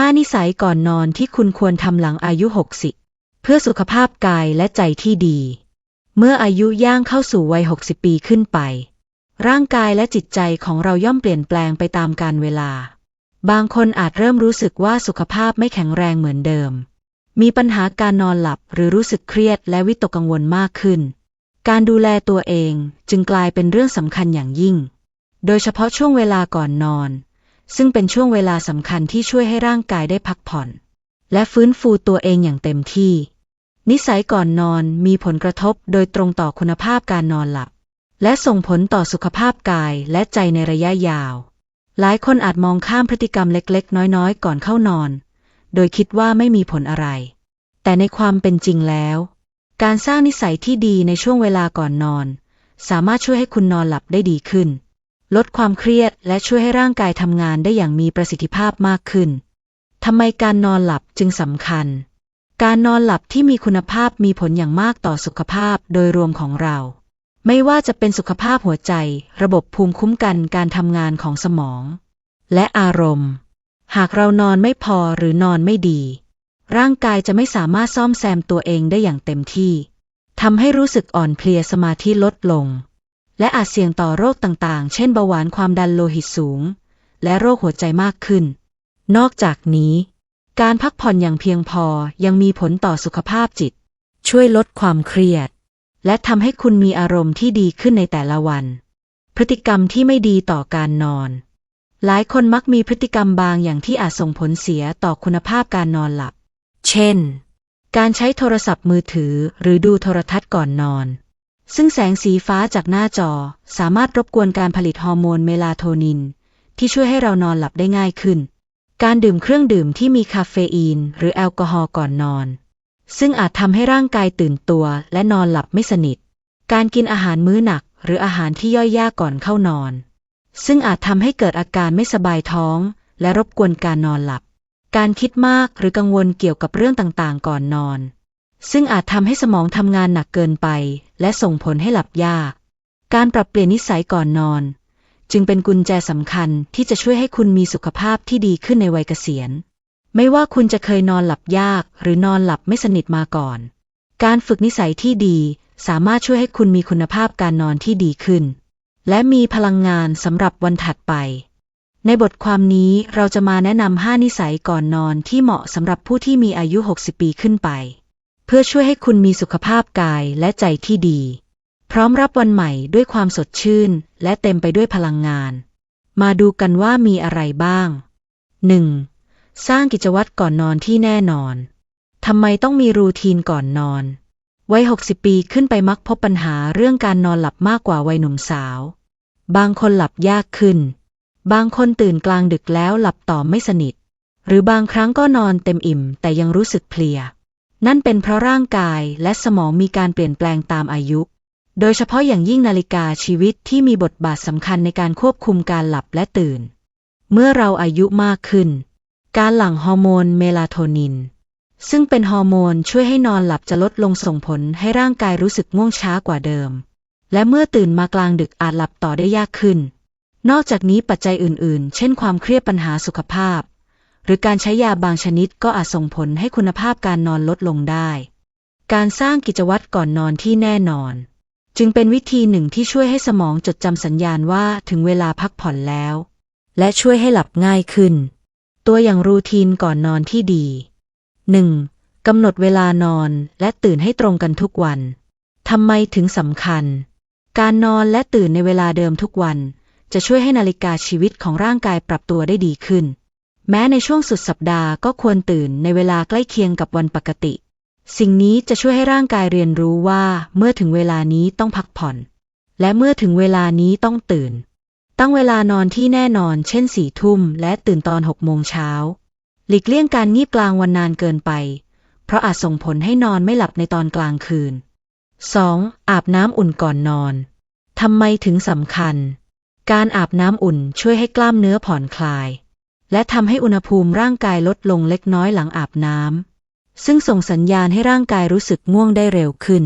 5 นิสัยก่อนนอนที่คุณควรทำหลังอายุ 60 เพื่อสุขภาพกายและใจที่ดี เมื่ออายุย่างเข้าสู่วัย 60 ปีขึ้นไป ร่างกายและจิตใจของเราย่อมเปลี่ยนแปลงไปตามกาลเวลา บางคนอาจเริ่มรู้สึกว่าสุขภาพไม่แข็งแรงเหมือนเดิม มีปัญหาการนอนหลับหรือรู้สึกเครียดและวิตกกังวลมากขึ้น การดูแลตัวเองจึงกลายเป็นเรื่องสำคัญอย่างยิ่ง โดยเฉพาะช่วงเวลาก่อนนอน ซึ่งเป็นช่วงเวลาสำคัญที่ช่วยให้ร่างกายได้พักผ่อน และฟื้นฟูตัวเองอย่างเต็มที่ นิสัยก่อนนอนมีผลกระทบโดยตรงต่อคุณภาพการนอนหลับ และส่งผลต่อสุขภาพกายและใจในระยะยาว หลายคนอาจมองข้ามพฤติกรรมเล็กๆ น้อยๆ ก่อนเข้านอน โดยคิดว่าไม่มีผลอะไร แต่ในความเป็นจริงแล้ว การสร้างนิสัยที่ดีในช่วงเวลาก่อนนอน สามารถช่วยให้คุณนอนหลับได้ดีขึ้น ลดความเครียดและช่วยให้ร่างกายทำงานได้อย่างมีประสิทธิภาพมากขึ้น ทำไมการนอนหลับจึงสำคัญ การนอนหลับที่มีคุณภาพมีผลอย่างมากต่อสุขภาพโดยรวมของเรา ไม่ว่าจะเป็นสุขภาพหัวใจ ระบบภูมิคุ้มกันการทำงานของสมอง และอารมณ์ หากเรานอนไม่พอหรือนอนไม่ดี ร่างกายจะไม่สามารถซ่อมแซมตัวเองได้อย่างเต็มที่ทำให้รู้สึกอ่อนเพลียสมาธิลดลง และอาจเสี่ยงต่อโรคต่างๆ เช่นเบาหวานความดันโลหิตสูง และโรคหัวใจมากขึ้น นอกจากนี้ การพักผ่อนอย่างเพียงพอยังมีผลต่อสุขภาพจิต ช่วยลดความเครียด และทำให้คุณมีอารมณ์ที่ดีขึ้นในแต่ละวัน พฤติกรรมที่ไม่ดีต่อการนอน หลายคนมักมีพฤติกรรมบางอย่างที่อาจส่งผลเสียต่อคุณภาพการนอนหลับ เช่น การใช้โทรศัพท์มือถือหรือดูโทรทัศน์ก่อนนอน ซึ่งแสงสีฟ้าจากหน้าจอสามารถรบกวนการผลิตฮอร์โมนเมลาโทนิน ที่ช่วยให้เรานอนหลับได้ง่ายขึ้น การดื่มเครื่องดื่มที่มีคาเฟอีน หรือแอลกอฮอล์ก่อนนอน ซึ่งอาจทำให้ร่างกายตื่นตัวและนอนหลับไม่สนิท การกินอาหารมื้อหนัก หรืออาหารที่ย่อยยากก่อนเข้านอน ซึ่งอาจทำให้เกิดอาการไม่สบายท้อง และรบกวนการนอนหลับ การคิดมากหรือกังวลเกี่ยวกับเรื่องต่างๆ ก่อนนอน ซึ่งอาจทำให้สมองทำงานหนักเกินไป และส่งผลให้หลับยาก การปรับเปลี่ยนนิสัยก่อนนอน จึงเป็นกุญแจสำคัญที่จะช่วยให้คุณมีสุขภาพที่ดีขึ้นในวัยเกษียณ ไม่ว่าคุณจะเคยนอนหลับยาก หรือนอนหลับไม่สนิทมาก่อน การฝึกนิสัยที่ดีสามารถช่วยให้คุณมีคุณภาพการนอนที่ดีขึ้น และมีพลังงานสำหรับวันถัดไป ในบทความนี้เราจะมาแนะนำ 5 นิสัยก่อนนอนที่เหมาะสำหรับผู้ที่มีอายุ 60 ปีขึ้นไป พื่อช่วยให้คุณมีสุขภาพกายและใจที่ดี พร้อมรับวันใหม่ด้วยความสดชื่น และเต็มไปด้วยพลังงาน มาดูกันว่ามีอะไรบ้าง 1. สร้างกิจวัตรก่อนนอนที่แน่นอน ทำไมต้องมีรูทีนก่อนนอน วัย 60 ปีขึ้นไปมักพบปัญหาเรื่องการนอนหลับมากกว่าวัยหนุ่มสาว บางคนหลับยากขึ้น บางคนตื่นกลางดึกแล้วหลับต่อไม่สนิท หรือบางครั้งก็นอนเต็มอิ่มแต่ยังรู้สึกเพลีย นั่นเป็นเพราะร่างกายและสมองมีการเปลี่ยนแปลงตามอายุ โดยเฉพาะอย่างยิ่งนาฬิกาชีวิตที่มีบทบาทสำคัญในการควบคุมการหลับและตื่น เมื่อเราอายุมากขึ้น การหลั่งฮอร์โมนเมลาโทนิน ซึ่งเป็นฮอร์โมนช่วยให้นอนหลับจะลดลงส่งผลให้ร่างกายรู้สึกง่วงช้ากว่าเดิม และเมื่อตื่นมากลางดึกอาจหลับต่อได้ยากขึ้น นอกจากนี้ปัจจัยอื่น ๆ เช่นความเครียดปัญหาสุขภาพ หรือการใช้ยาบางชนิดก็อาจส่งผลให้คุณภาพการนอนลดลงได้ การสร้างกิจวัตรก่อนนอนที่แน่นอน จึงเป็นวิธีหนึ่งที่ช่วยให้สมองจดจำสัญญาณว่าถึงเวลาพักผ่อนแล้ว และช่วยให้หลับง่ายขึ้น ตัวอย่างรูทีนก่อนนอนที่ดี 1. กำหนดเวลานอนและตื่นให้ตรงกันทุกวันทำไมถึงสำคัญ การนอนและตื่นในเวลาเดิมทุกวัน จะช่วยให้นาฬิกาชีวิตของร่างกายปรับตัวได้ดีขึ้น แม้ในช่วงสุดสัปดาห์ก็ควรตื่นในเวลาใกล้เคียงกับวันปกติ สิ่งนี้จะช่วยให้ร่างกายเรียนรู้ว่าเมื่อถึงเวลานี้ต้องพักผ่อน และเมื่อถึงเวลานี้ต้องตื่น ตั้งเวลานอนที่แน่นอนเช่นสี่ทุ่มและตื่นตอนหกโมงเช้า หลีกเลี่ยงการงีบกลางวันนานเกินไป เพราะอาจส่งผลให้นอนไม่หลับในตอนกลางคืน 2. อาบน้ำอุ่นก่อนนอน ทำไมถึงสำคัญ การอาบน้ำอุ่นช่วยให้กล้ามเนื้อผ่อนคลาย และทำให้อุณหภูมิร่างกายลดลงเล็กน้อยหลังอาบน้ำ ซึ่งส่งสัญญาณให้ร่างกายรู้สึกง่วงได้เร็วขึ้น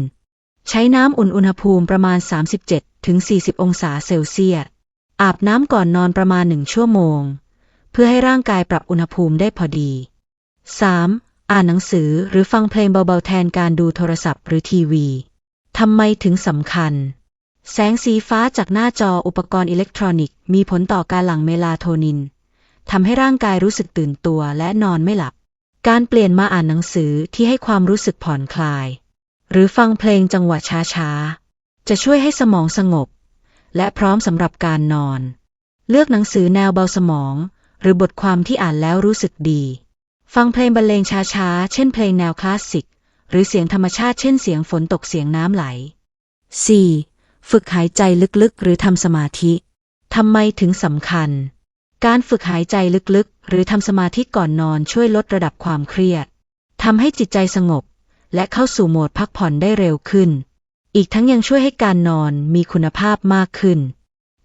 ใช้น้ำอุ่นอุณหภูมิประมาณ 37-40 องศาเซลเซียส อาบน้ำก่อนนอนประมาณหนึ่งชั่วโมง เพื่อให้ร่างกายปรับอุณหภูมิได้พอดี 3. อ่านหนังสือหรือฟังเพลงเบาๆแทนการดูโทรศัพท์หรือทีวีทำไมถึงสำคัญ แสงสีฟ้าจากหน้าจออุปกรณ์อิเล็กทรอนิกส์มีผลต่อการหลั่งเมลาโทนิน ทำให้ร่างกายรู้สึกตื่นตัวและนอนไม่หลับ การเปลี่ยนมาอ่านหนังสือที่ให้ความรู้สึกผ่อนคลาย หรือฟังเพลงจังหวะช้าๆ จะช่วยให้สมองสงบ และพร้อมสำหรับการนอน เลือกหนังสือแนวเบาสมอง หรือบทความที่อ่านแล้วรู้สึกดี ฟังเพลงบรรเลงช้าๆ เช่นเพลงแนวคลาสสิก หรือเสียงธรรมชาติเช่นเสียงฝนตกเสียงน้ำไหล 4. ฝึกหายใจลึกๆ หรือทำสมาธิ ทำไมถึงสำคัญ การฝึกหายใจลึกๆ หรือทำสมาธิก่อนนอนช่วยลดระดับความเครียดทำให้จิตใจสงบ และเข้าสู่โหมดพักผ่อนได้เร็วขึ้น อีกทั้งยังช่วยให้การนอนมีคุณภาพมากขึ้น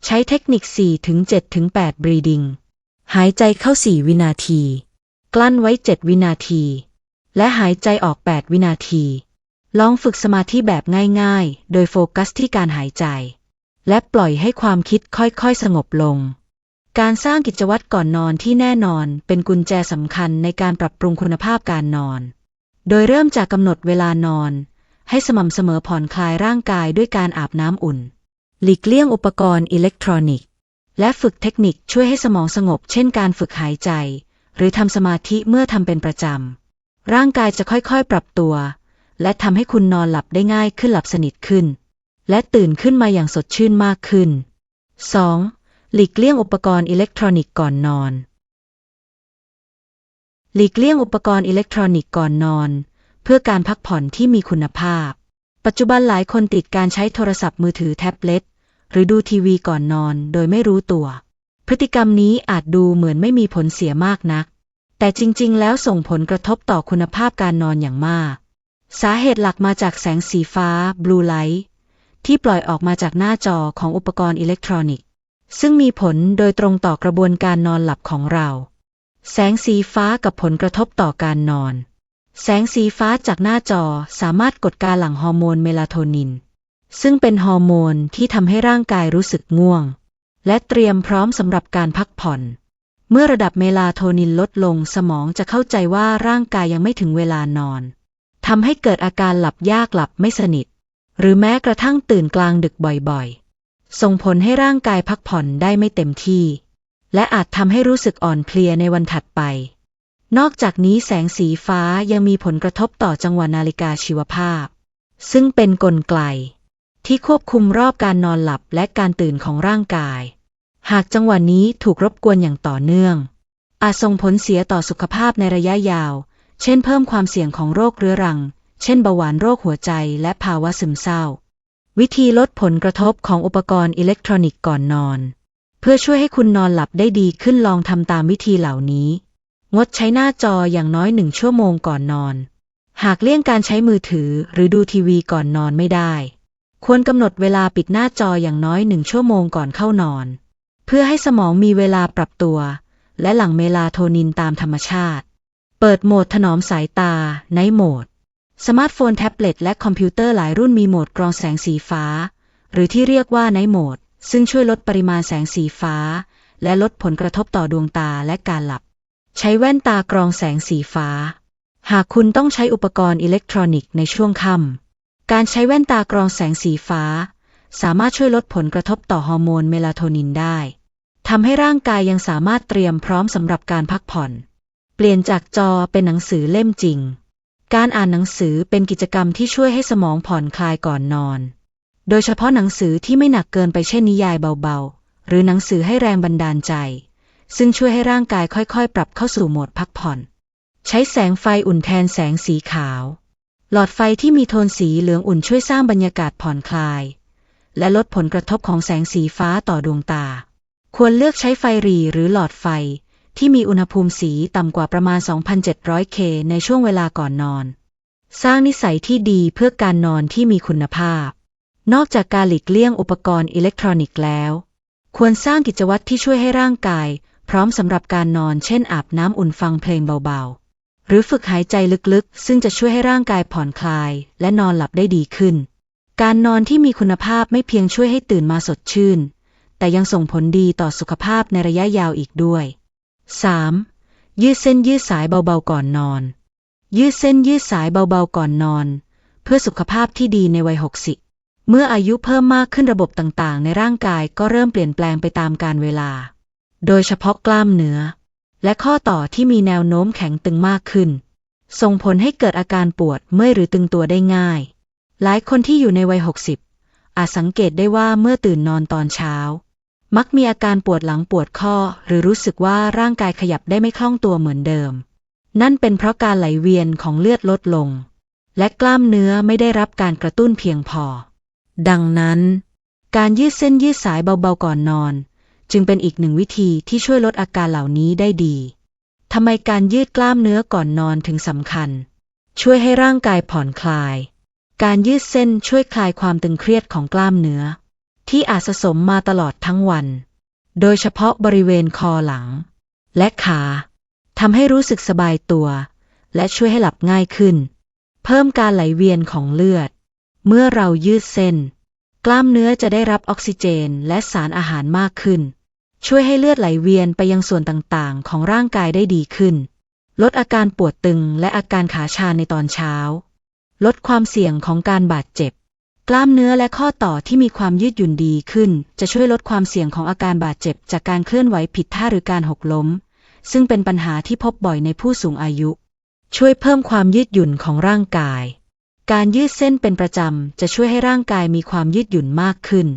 ใช้เทคนิค 4-7-8 breathing หายใจเข้า 4 วินาที กลั้นไว้ 7 วินาที และหายใจออก 8 วินาที ลองฝึกสมาธิแบบง่ายๆ โดยโฟกัสที่การหายใจ และปล่อยให้ความคิดค่อยๆ สงบลง การสร้างกิจวัตรก่อนนอนที่แน่นอนเป็นกุญแจสำคัญในการปรับปรุงคุณภาพการนอน โดยเริ่มจากกำหนดเวลานอน ให้สม่ำเสมอผ่อนคลายร่างกายด้วยการอาบน้ำอุ่น หลีกเลี่ยงอุปกรณ์อิเล็กทรอนิกส์ และฝึกเทคนิคช่วยให้สมองสงบ เช่นการฝึกหายใจ หรือทำสมาธิเมื่อทำเป็นประจำ ร่างกายจะค่อยๆ ปรับตัว และทำให้คุณนอนหลับได้ง่ายขึ้นหลับสนิทขึ้น และตื่นขึ้นมาอย่างสดชื่นมากขึ้น 2. หลีกเลี่ยงอุปกรณ์อิเล็กทรอนิกส์ก่อนนอน หลีกเลี่ยงอุปกรณ์อิเล็กทรอนิกส์ก่อนนอน เพื่อการพักผ่อนที่มีคุณภาพ ปัจจุบันหลายคนติดการใช้โทรศัพท์มือถือแท็บเล็ตหรือดูทีวีก่อนนอนโดยไม่รู้ตัว พฤติกรรมนี้อาจดูเหมือนไม่มีผลเสียมากนัก แต่จริง ๆ แล้วส่งผลกระทบต่อคุณภาพการนอนอย่างมาก สาเหตุหลักมาจากแสงสีฟ้า blue light ที่ปล่อยออกมาจากหน้าจอของอุปกรณ์อิเล็กทรอนิกส์ ซึ่งมีผลโดยตรงต่อกระบวนการนอนหลับของเรา แสงสีฟ้ากับผลกระทบต่อการนอน แสงสีฟ้าจากหน้าจอสามารถกดการหลั่งฮอร์โมนเมลาโทนิน ซึ่งเป็นฮอร์โมนที่ทำให้ร่างกายรู้สึกง่วง และเตรียมพร้อมสำหรับการพักผ่อน เมื่อระดับเมลาโทนินลดลงสมองจะเข้าใจว่าร่างกายยังไม่ถึงเวลานอนทำให้เกิดอาการหลับยากหลับไม่สนิท หรือแม้กระทั่งตื่นกลางดึกบ่อย ส่งผลให้ร่างกายพักผ่อนได้ไม่เต็มที่ และอาจทำให้รู้สึกอ่อนเพลียในวันถัดไป นอกจากนี้แสงสีฟ้ายังมีผลกระทบต่อจังหวะนาฬิกาชีวภาพ ซึ่งเป็นนกลไกที่ควบคุมรอบการนอนหลับและการตื่นของร่างกาย หากจังหวะนี้ถูกรบกวนอย่างต่อเนื่อง อาจส่งผลเสียต่อสุขภาพในระยะยาว เช่นเพิ่มความเสี่ยงของโรคเรื้อรัง เช่นเบาหวานโรคหัวใจและภาวะซึมเศร้า วิธีลดผลกระทบของอุปกรณ์อิเล็กทรอนิกส์ก่อนนอน เพื่อช่วยให้คุณนอนหลับได้ดีขึ้นลองทำตามวิธีเหล่านี้ งดใช้หน้าจออย่างน้อยหนึ่งชั่วโมงก่อนนอน หากเลี่ยงการใช้มือถือหรือดูทีวีก่อนนอนไม่ได้ ควรกำหนดเวลาปิดหน้าจออย่างน้อยหนึ่งชั่วโมงก่อนเข้านอน เพื่อให้สมองมีเวลาปรับตัว และหลั่งเมลาโทนินตามธรรมชาติ เปิดโหมดถนอมสายตาไนโหมด สมาร์ทโฟนแท็บเล็ตและคอมพิวเตอร์หลายรุ่นมีโหมดกรองแสงสีฟ้า หรือที่เรียกว่าไนท์โหมด ซึ่งช่วยลดปริมาณแสงสีฟ้า และลดผลกระทบต่อดวงตาและการหลับ ใช้แว่นตากรองแสงสีฟ้า หากคุณต้องใช้อุปกรณ์อิเล็กทรอนิกส์ในช่วงค่ำการใช้แว่นตากรองแสงสีฟ้า สามารถช่วยลดผลกระทบต่อฮอร์โมนเมลาโทนินได้ทำให้ร่างกายยังสามารถเตรียมพร้อมสำหรับการพักผ่อน เปลี่ยนจากจอเป็นหนังสือเล่มจริง การอ่านหนังสือเป็นกิจกรรมที่ช่วยให้สมองผ่อนคลายก่อนนอน โดยเฉพาะหนังสือที่ไม่หนักเกินไปเช่นนิยายเบาๆ หรือหนังสือให้แรงบันดาลใจ ซึ่งช่วยให้ร่างกายค่อยๆ ปรับเข้าสู่โหมดพักผ่อน ใช้แสงไฟอุ่นแทนแสงสีขาว หลอดไฟที่มีโทนสีเหลืองอุ่นช่วยสร้างบรรยากาศผ่อนคลาย และลดผลกระทบของแสงสีฟ้าต่อดวงตา ควรเลือกใช้ไฟหรี่หรือหลอดไฟ ที่มีอุณหภูมิสีต่ำกว่าประมาณ 2,700 เค ในช่วงเวลาก่อนนอน สร้างนิสัยที่ดีเพื่อการนอนที่มีคุณภาพ นอกจากการหลีกเลี่ยงอุปกรณ์อิเล็กทรอนิกส์แล้ว ควรสร้างกิจวัตรที่ช่วยให้ร่างกาย พร้อมสำหรับการนอน เช่นอาบน้ำอุ่นฟังเพลงเบาๆ หรือฝึกหายใจลึกๆ ซึ่งจะช่วยให้ร่างกายผ่อนคลาย และนอนหลับได้ดีขึ้น การนอนที่มีคุณภาพไม่เพียงช่วยให้ตื่นมาสดชื่น แต่ยังส่งผลดีต่อสุขภาพในระยะยาวอีกด้วย 3. ยืดเส้นยืดสายเบาๆก่อนนอน ยืดเส้นยืดสายเบาๆก่อนนอน เพื่อสุขภาพที่ดีในวัย 60 เมื่ออายุเพิ่มมากขึ้นระบบต่างๆ ในร่างกายก็เริ่มเปลี่ยนแปลงไปตามกาลเวลา โดยเฉพาะกล้ามเนื้อ และข้อต่อที่มีแนวโน้มแข็งตึงมากขึ้น ส่งผลให้เกิดอาการปวดเมื่อยหรือตึงตัวได้ง่าย หลายคนที่อยู่ในวัย 60 อาจสังเกตได้ว่าเมื่อตื่นนอนตอนเช้า มักมีอาการปวดหลังปวดข้อ หรือรู้สึกว่าร่างกายขยับได้ไม่คล่องตัวเหมือนเดิม นั่นเป็นเพราะการไหลเวียนของเลือดลดลง และกล้ามเนื้อไม่ได้รับการกระตุ้นเพียงพอ ดังนั้น การยืดเส้นยืดสายเบาๆก่อนนอน จึงเป็นอีกหนึ่งวิธีที่ช่วยลดอาการเหล่านี้ได้ดีทำไมการยืดกล้ามเนื้อก่อนนอนถึงสำคัญ ช่วยให้ร่างกายผ่อนคลาย การยืดเส้นช่วยคลายความตึงเครียดของกล้ามเนื้อ ที่อาจสะสมมาตลอดทั้งวัน โดยเฉพาะบริเวณคอหลัง และขาทำให้รู้สึกสบายตัว และช่วยให้หลับง่ายขึ้น เพิ่มการไหลเวียนของเลือด เมื่อเรายืดเส้น กล้ามเนื้อจะได้รับออกซิเจนและสารอาหารมากขึ้น ช่วยให้เลือดไหลเวียนไปยังส่วนต่างๆ ของร่างกายได้ดีขึ้น ลดอาการปวดตึงและอาการขาชาในตอนเช้า ลดความเสี่ยงของการบาดเจ็บ กล้ามเนื้อและข้อต่อที่มีความยืดหยุ่นดีขึ้น จะช่วยลดความเสี่ยงของอาการบาดเจ็บ จากการเคลื่อนไหวผิดท่าหรือการหกล้ม ซึ่งเป็นปัญหาที่พบบ่อยในผู้สูงอายุ ช่วยเพิ่มความยืดหยุ่นของร่างกาย การยืดเส้นเป็นประจำ จะช่วยให้ร่างกายมีความยืดหยุ่นมากขึ้น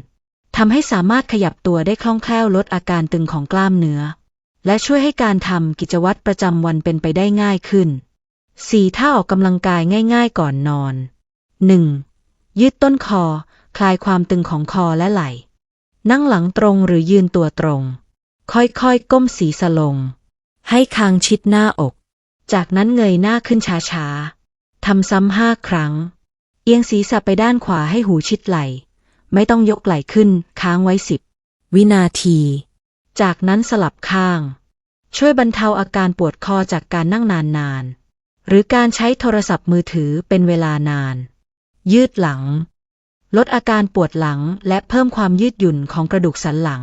ทำให้สามารถขยับตัวได้คล่องแคล่วลดอาการตึงของกล้ามเนื้อ และช่วยให้การทำกิจวัตรประจำวันเป็นไปได้ง่ายขึ้น 4. ท่าออกกำลังกายง่าย ๆ ก่อนนอน 1. ยืดต้นคอ คลายความตึงของคอและไหล่ นั่งหลังตรงหรือยืนตัวตรง ค่อยๆ ก้มศีรษะลง ให้คางชิดหน้าอก จากนั้นเงยหน้าขึ้นช้าๆ ทำซ้ำห้าครั้ง เอียงศีรษะไปด้านขวาให้หูชิดไหล่ ไม่ต้องยกไหล่ขึ้น ค้างไว้สิบวินาที จากนั้นสลับข้าง ช่วยบรรเทาอาการปวดคอจากการนั่งนานๆ หรือการใช้โทรศัพท์มือถือเป็นเวลานาน ยืดหลัง ลดอาการปวดหลังและเพิ่มความยืดหยุ่นของกระดูกสันหลัง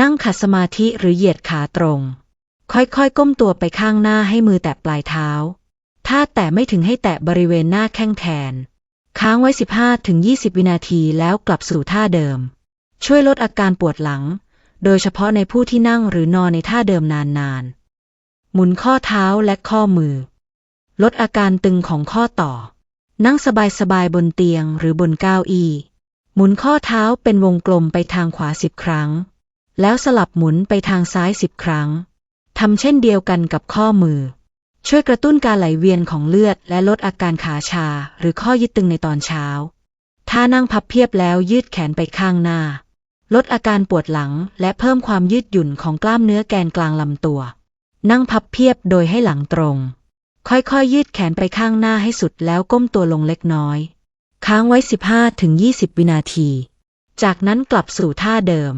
นั่งขัดสมาธิหรือเหยียดขาตรง ค่อยๆ ก้มตัวไปข้างหน้าให้มือแตะปลายเท้า ถ้าแตะไม่ถึงให้แตะบริเวณหน้าแข้งแทน ค้างไว้ 15-20 วินาทีแล้วกลับสู่ท่าเดิม ช่วยลดอาการปวดหลัง โดยเฉพาะในผู้ที่นั่งหรือนอนในท่าเดิมนานๆหมุนข้อเท้าและข้อมือ ลดอาการตึงของข้อต่อ นั่งสบายๆบนเตียงหรือบนเก้าอี้ หมุนข้อเท้าเป็นวงกลมไปทางขวาสิบครั้ง แล้วสลับหมุนไปทางซ้ายสิบครั้ง ทำเช่นเดียวกันกับข้อมือ ช่วยกระตุ้นการไหลเวียนของเลือดและลดอาการขาชาหรือข้อยึดตึงในตอนเช้า ถ้านั่งพับเพียบแล้วยืดแขนไปข้างหน้า ลดอาการปวดหลังและเพิ่มความยืดหยุ่นของกล้ามเนื้อแกนกลางลำตัว นั่งพับเพียบโดยให้หลังตรง ค่อยๆยืดแขนไปข้างหน้าให้สุดแล้วก้มตัวลงเล็กน้อย ค้างไว้ 15-20 วินาที จากนั้นกลับสู่ท่าเดิม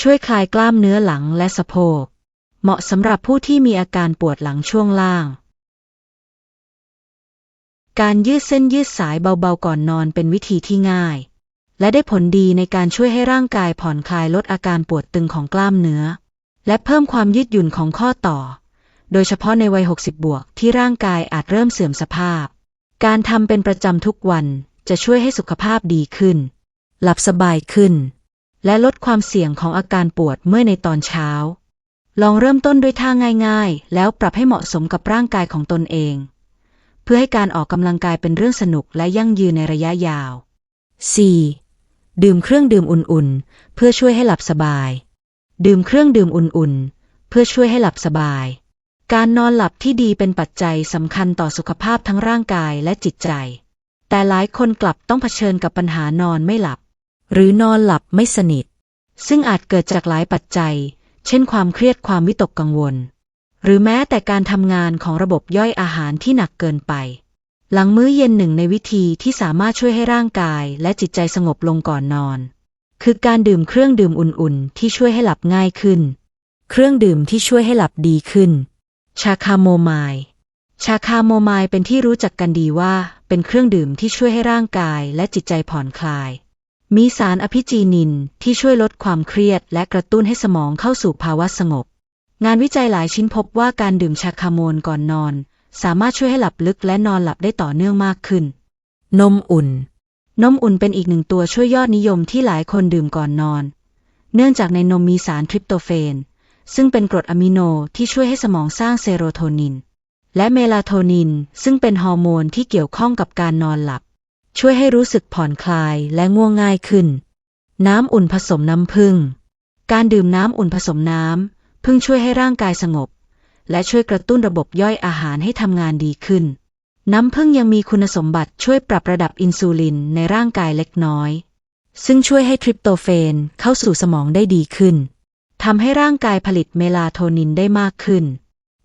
ช่วยคลายกล้ามเนื้อหลังและสะโพก เหมาะสำหรับผู้ที่มีอาการปวดหลังช่วงล่าง การยืดเส้นยืดสายเบาๆก่อนนอนเป็นวิธีที่ง่าย และได้ผลดีในการช่วยให้ร่างกายผ่อนคลายลดอาการปวดตึงของกล้ามเนื้อ และเพิ่มความยืดหยุ่นของข้อต่อ โดยเฉพาะในวัย 60 บวก ที่ร่างกายอาจเริ่มเสื่อมสภาพ การทำเป็นประจำทุกวันจะช่วยให้สุขภาพดีขึ้น หลับสบายขึ้น และลดความเสี่ยงของอาการปวดเมื่อในตอนเช้า ลองเริ่มต้นด้วยท่าง่ายๆ แล้วปรับให้เหมาะสมกับร่างกายของตนเอง เพื่อให้การออกกำลังกายเป็นเรื่องสนุกและยั่งยืนในระยะยาว 4. ดื่มเครื่องดื่มอุ่นๆ เพื่อช่วยให้หลับสบาย ดื่มเครื่องดื่มอุ่นๆ เพื่อช่วยให้หลับสบาย การนอนหลับที่ดีเป็นปัจจัยสำคัญต่อสุขภาพทั้งร่างกายและจิตใจ แต่หลายคนกลับต้องเผชิญกับปัญหานอนไม่หลับ หรือนอนหลับไม่สนิท ซึ่งอาจเกิดจากหลายปัจจัย เช่นความเครียดความวิตกกังวล หรือแม้แต่การทำงานของระบบย่อยอาหารที่หนักเกินไป หลังมื้อเย็นหนึ่งในวิธีที่สามารถช่วยให้ร่างกายและจิตใจสงบลงก่อนนอน คือการดื่มเครื่องดื่มอุ่นๆ ที่ช่วยให้หลับง่ายขึ้น เครื่องดื่มที่ช่วยให้หลับดีขึ้น ชาคาโมไมล์ชาคาโมไมล์เป็นที่รู้จักกันดีว่า เป็นเครื่องดื่มที่ช่วยให้ร่างกายและจิตใจผ่อนคลาย มีสารอภิจีนินที่ช่วยลดความเครียด และกระตุ้นให้สมองเข้าสู่ภาวะสงบ งานวิจัยหลายชิ้นพบว่าการดื่มชาคาโมนก่อนนอน สามารถช่วยให้หลับลึกและนอนหลับได้ต่อเนื่องมากขึ้น นมอุ่น นมอุ่นเป็นอีกหนึ่งตัวช่วยยอดนิยมที่หลายคนดื่มก่อนนอน เนื่องจากในนมมีสารทริปโตเฟน ซึ่งเป็นกรดอะมิโนที่ช่วยให้สมองสร้างเซโรโทนิน และเมลาโทนิน ซึ่งเป็นฮอร์โมนที่เกี่ยวข้องกับการนอนหลับ ช่วยให้รู้สึกผ่อนคลายและง่วงง่ายขึ้น น้ำอุ่นผสมน้ำผึ้งการดื่มน้ำอุ่นผสมน้ำพึ่งช่วยให้ร่างกายสงบ และช่วยกระตุ้นระบบย่อยอาหารให้ทำงานดีขึ้น น้ำผึ้งยังมีคุณสมบัติช่วยปรับระดับอินซูลินในร่างกายเล็กน้อย ซึ่งช่วยให้ทริปโตเฟนเข้าสู่สมองได้ดีขึ้น ทำให้ร่างกายผลิตเมลาโทนินได้มากขึ้น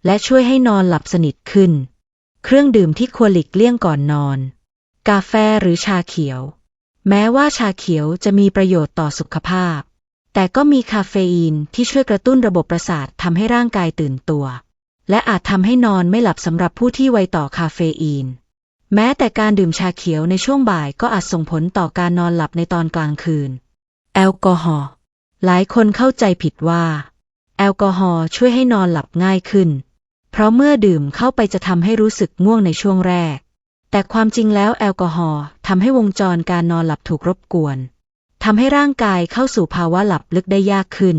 และช่วยให้นอนหลับสนิทขึ้น เครื่องดื่มที่ควรหลีกเลี่ยงก่อนนอน กาแฟหรือชาเขียว แม้ว่าชาเขียวจะมีประโยชน์ต่อสุขภาพ แต่ก็มีคาเฟอีนที่ช่วยกระตุ้นระบบประสาททำให้ร่างกายตื่นตัว และอาจทำให้นอนไม่หลับสำหรับผู้ที่ไวต่อคาเฟอีน แม้แต่การดื่มชาเขียวในช่วงบ่ายก็อาจส่งผลต่อการนอนหลับในตอนกลางคืน แอลกอฮอล์ หลายคนเข้าใจผิดว่า แอลกอฮอล์ช่วยให้นอนหลับง่ายขึ้น เพราะเมื่อดื่มเข้าไปจะทำให้รู้สึกง่วงในช่วงแรก แต่ความจริงแล้วแอลกอฮอล์ทำให้วงจรการนอนหลับถูกรบกวนทำให้ร่างกายเข้าสู่ภาวะหลับลึกได้ยากขึ้น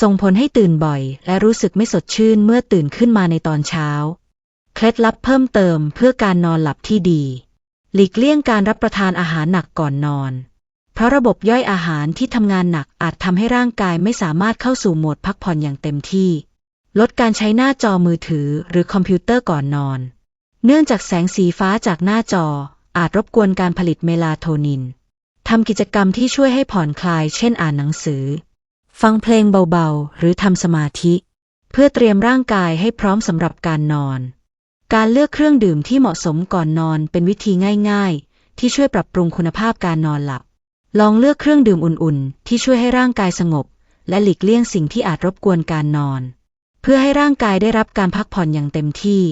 ส่งผลให้ตื่นบ่อย และรู้สึกไม่สดชื่นเมื่อตื่นขึ้นมาในตอนเช้า เคล็ดลับเพิ่มเติมเพื่อการนอนหลับที่ดี หลีกเลี่ยงการรับประทานอาหารหนักก่อนนอน ราะระบบย่อยอาหารที่ทำงานหนักอาจทำให้ร่างกายไม่สามารถเข้าสู่โหมดพักผ่อนอย่างเต็มที่ ลดการใช้หน้าจอมือถือหรือคอมพิวเตอร์ก่อนนอน เนื่องจากแสงสีฟ้าจากหน้าจออาจรบกวนการผลิตเมลาโทนินทำกิจกรรมที่ช่วยให้ผ่อนคลาย เช่นอ่านหนังสือ ฟังเพลงเบาๆ หรือทำสมาธิ เพื่อเตรียมร่างกายให้พร้อมสำหรับการนอน การเลือกเครื่องดื่มที่เหมาะสมก่อนนอนเป็นวิธีง่าย ๆ ที่ช่วยปรับปรุงคุณภาพการนอนหลับ ลองเลือกเครื่องดื่มอุ่นๆ ที่ช่วยให้ร่างกายสงบ และหลีกเลี่ยงสิ่งที่อาจรบกวนการนอน เพื่อให้ร่างกายได้รับการพักผ่อนอย่างเต็มที่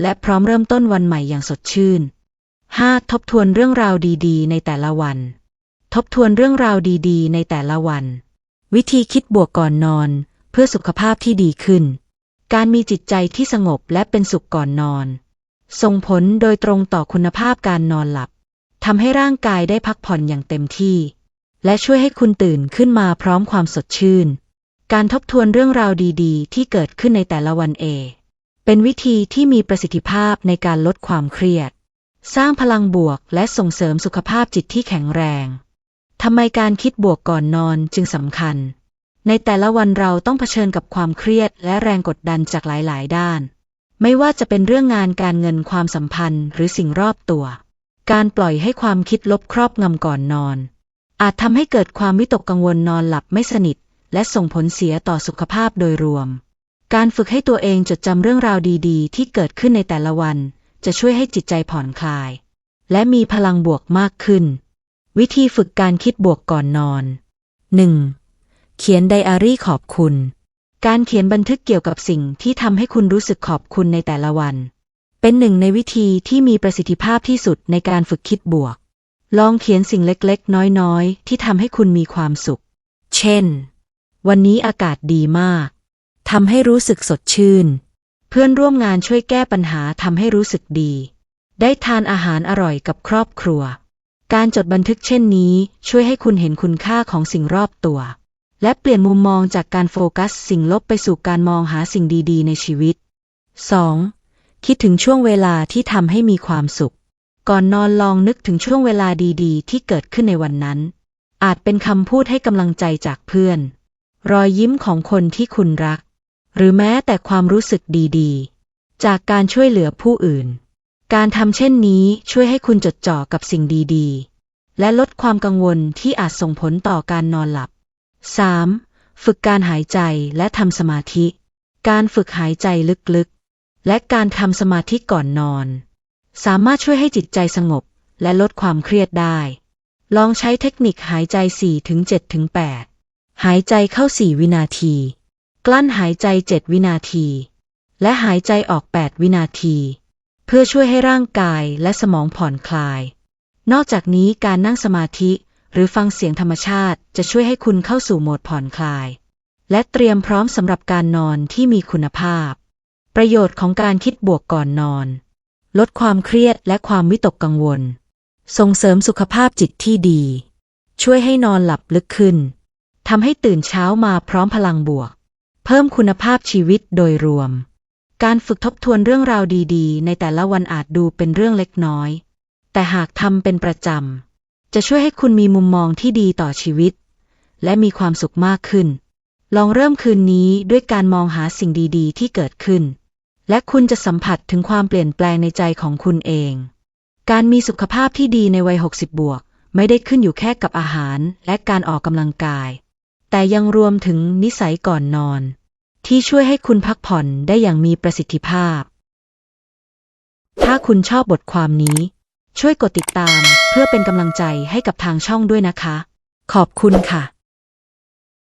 และพร้อมเริ่มต้นวันใหม่อย่างสดชื่น 5. ทบทวนเรื่องราวดีๆ ในแต่ละวัน ทบทวนเรื่องราวดีๆ ในแต่ละวัน วิธีคิดบวกก่อนนอน เพื่อสุขภาพที่ดีขึ้น การมีจิตใจที่สงบและเป็นสุขก่อนนอน ส่งผลโดยตรงต่อคุณภาพการนอนหลับ ทำให้ร่างกายได้พักผ่อนอย่างเต็มที่ และช่วยให้คุณตื่นขึ้นมาพร้อมความสดชื่น การทบทวนเรื่องราวดีๆ ที่เกิดขึ้นในแต่ละวันเอ เป็นวิธีที่มีประสิทธิภาพในการลดความเครียด สร้างพลังบวกและส่งเสริมสุขภาพจิตที่แข็งแรงทำไมการคิดบวกก่อนนอนจึงสำคัญ ในแต่ละวันเราต้องเผชิญกับความเครียดและแรงกดดันจากหลาย ๆ ด้าน ไม่ว่าจะเป็นเรื่องงานการเงินความสัมพันธ์หรือสิ่งรอบตัว การปล่อยให้ความคิดลบครอบงำก่อนนอน อาจทำให้เกิดความวิตกกังวลนอนหลับไม่สนิท และส่งผลเสียต่อสุขภาพโดยรวม การฝึกให้ตัวเองจดจำเรื่องราวดีๆ ที่เกิดขึ้นในแต่ละวัน จะช่วยให้จิตใจผ่อนคลาย และมีพลังบวกมากขึ้น วิธีฝึกการคิดบวกก่อนนอน 1. เขียนไดอารี่ขอบคุณ การเขียนบันทึกเกี่ยวกับสิ่งที่ทำให้คุณรู้สึกขอบคุณในแต่ละวัน เป็นหนึ่งในวิธีที่มีประสิทธิภาพที่สุดในการฝึกคิดบวก ลองเขียนสิ่งเล็กๆ น้อยๆ ที่ทำให้คุณมีความสุข เช่น วันนี้อากาศดีมากทำให้รู้สึกสดชื่น เพื่อนร่วมงานช่วยแก้ปัญหาทำให้รู้สึกดี ได้ทานอาหารอร่อยกับครอบครัว การจดบันทึกเช่นนี้ ช่วยให้คุณเห็นคุณค่าของสิ่งรอบตัว และเปลี่ยนมุมมองจากการโฟกัสสิ่งลบไปสู่การมองหาสิ่งดีๆ ในชีวิต 2. คิดถึงช่วงเวลาที่ทำให้มีความสุข ก่อนนอนลองนึกถึงช่วงเวลาดีๆ ที่เกิดขึ้นในวันนั้น อาจเป็นคำพูดให้กำลังใจจากเพื่อน รอยยิ้มของคนที่คุณรัก หรือแม้แต่ความรู้สึกดีๆ จากการช่วยเหลือผู้อื่น การทำเช่นนี้ช่วยให้คุณจดจ่อกับสิ่งดีๆ และลดความกังวลที่อาจส่งผลต่อการนอนหลับ 3. ฝึกการหายใจและทำสมาธิ การฝึกหายใจลึกๆ และการทำสมาธิก่อนนอน สามารถช่วยให้จิตใจสงบและลดความเครียดได้ ลองใช้เทคนิคหายใจ 4-7-8 หายใจเข้า 4 วินาที กลั้นหายใจ 7 วินาที และหายใจออก 8 วินาที เพื่อช่วยให้ร่างกายและสมองผ่อนคลาย นอกจากนี้การนั่งสมาธิหรือฟังเสียงธรรมชาติจะช่วยให้คุณเข้าสู่โหมดผ่อนคลายแและเตรียมพร้อมสำหรับการนอนที่มีคุณภาพ ประโยชน์ของการคิดบวกก่อนนอน ลดความเครียดและความวิตกกังวล ส่งเสริมสุขภาพจิตที่ดี ช่วยให้นอนหลับลึกขึ้นทำให้ตื่นเช้ามาพร้อมพลังบวก เพิ่มคุณภาพชีวิตโดยรวม การฝึกทบทวนเรื่องราวดีๆ ในแต่ละวันอาจดูเป็นเรื่องเล็กน้อย แต่หากทำเป็นประจำ จะช่วยให้คุณมีมุมมองที่ดีต่อชีวิต และมีความสุขมากขึ้น ลองเริ่มคืนนี้ด้วยการมองหาสิ่งดีๆ ที่เกิดขึ้น และคุณจะสัมผัสถึงความเปลี่ยนแปลงในใจของคุณเอง การมีสุขภาพที่ดีในวัย 60 บวก ไม่ได้ขึ้นอยู่แค่กับอาหารและการออกกำลังกาย แต่ยังรวมถึงนิสัยก่อนนอน ที่ช่วยให้คุณพักผ่อนได้อย่างมีประสิทธิภาพ ถ้าคุณชอบบทความนี้ ช่วยกดติดตามเพื่อเป็นกำลังใจให้กับทางช่องด้วยนะคะ ขอบคุณค่ะ